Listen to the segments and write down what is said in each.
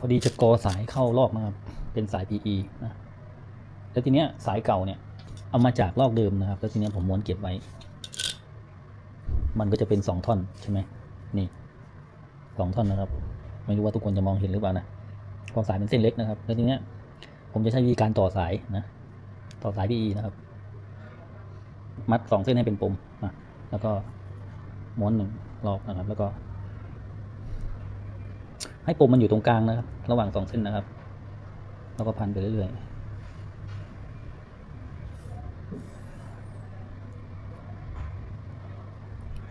พอดีจะกอสายเข้าลอกนะครับ เป็นสาย PE นะ แล้วทีเนี้ยสายเก่าเนี่ย เอามาจากลอกเดิมนะครับ แล้วทีเนี้ยผมม้วนเก็บไว้ มันก็จะเป็นสองท่อนใช่ไหมนี่สองท่อนนะครับ ไม่รู้ว่าทุกคนจะมองเห็นหรือเปล่านะเพอสายเป็นเส้นเล็กนะครับ แล้วทีเนี้ยผมจะใช้วิธีการต่อสายนะ ต่อสาย PE นะครับ มัดสองเส้นให้เป็นปมนะ แล้วก็ม้วนหนึ่งรอบนะครับ แล้วก็ ให้ปมมันอยู่ตรงกลางนะครับ ระหว่างสองเส้นนะครับ แล้วก็พันไปเรื่อยๆ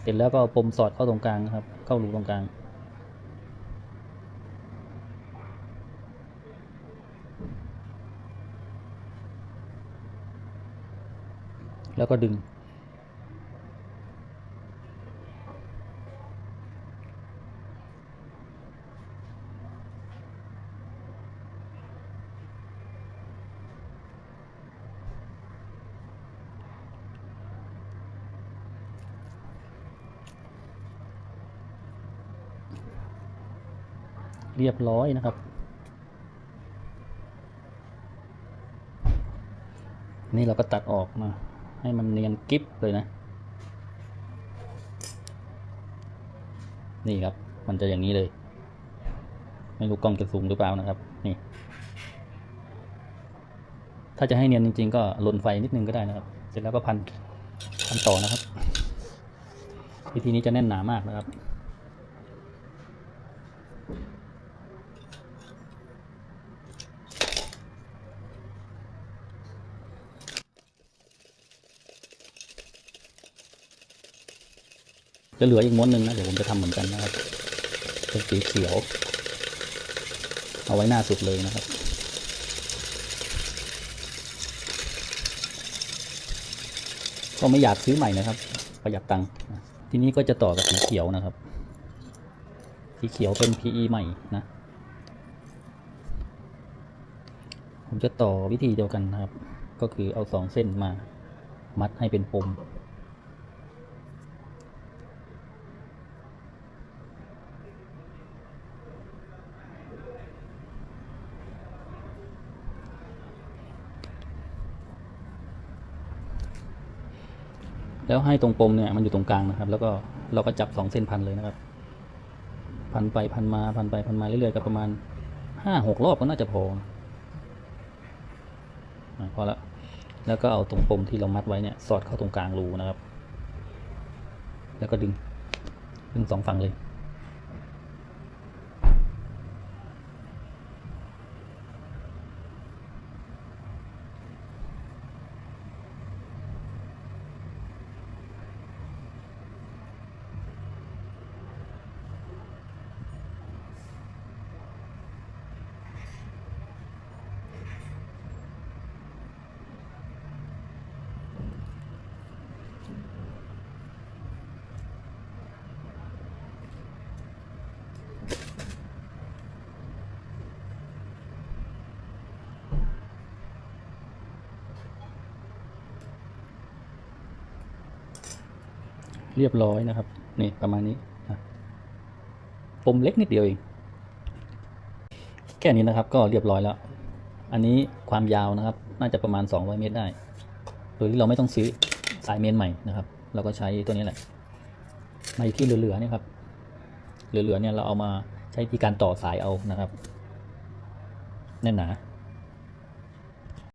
เสร็จแล้วก็เอาปมสอดเข้าตรงกลางนะครับ เข้ารูตรงกลาง แล้วก็ดึง เรียบร้อยนะครับ นี่เราก็ตัดออกมา ให้มันเนียนกิฟเลยนะ นี่ครับ มันจะอย่างนี้เลย ไม่รู้กล้องจะซูมหรือเปล่านะครับ นี่ ถ้าจะให้เนียนจริง ๆ ก็ลนไฟนิดนึงก็ได้นะครับ เสร็จแล้วก็พันพันต่อนะครับ วิธีนี้จะแน่นหนามากนะครับ จะเหลืออีกม้วนหนึ่งนะเดี๋ยวผมจะทำเหมือนกันนะครับเป็นสีเขียว เอาไว้หน้าสุดเลยนะครับ ก็ไม่อยากซื้อใหม่นะครับ ประหยัดตังค์ทีนี้ก็จะต่อกับสีเขียวนะครับ สีเขียวเป็น PE ใหม่นะผมจะต่อวิธีเดียวกันนะครับ ก็คือเอาสองเส้นมามัดให้เป็นปม แล้วให้ตรงปมเนี่ยมันอยู่ตรงกลางนะครับ แล้วก็เราก็จับสองเส้นพันเลยนะครับ พันไปพันมาพันไปพันมาเรื่อยๆกับประมาณห้าหกรอบก็น่าจะพอพอแล้วแล้วก็เอาตรงปมที่เรามัดไว้เนี่ยสอดเข้าตรงกลางรูนะครับ แล้วก็ดึงดึงสองฝั่งเลย เรียบร้อยนะครับ นี่ประมาณนี้นะปมเล็กนิดเดียวเอง แค่นี้นะครับก็เรียบร้อยแล้ว อันนี้ความยาวนะครับ น่าจะประมาณ 200 เมตรได้ โดยที่เราไม่ต้องซื้อสายเมนใหม่นะครับ เราก็ใช้ตัวนี้แหละ ในที่เหลือๆเนี่ยครับ เหลือๆเนี่ยเราเอามาใช้วิธีการต่อสายเอานะครับ แน่นหนา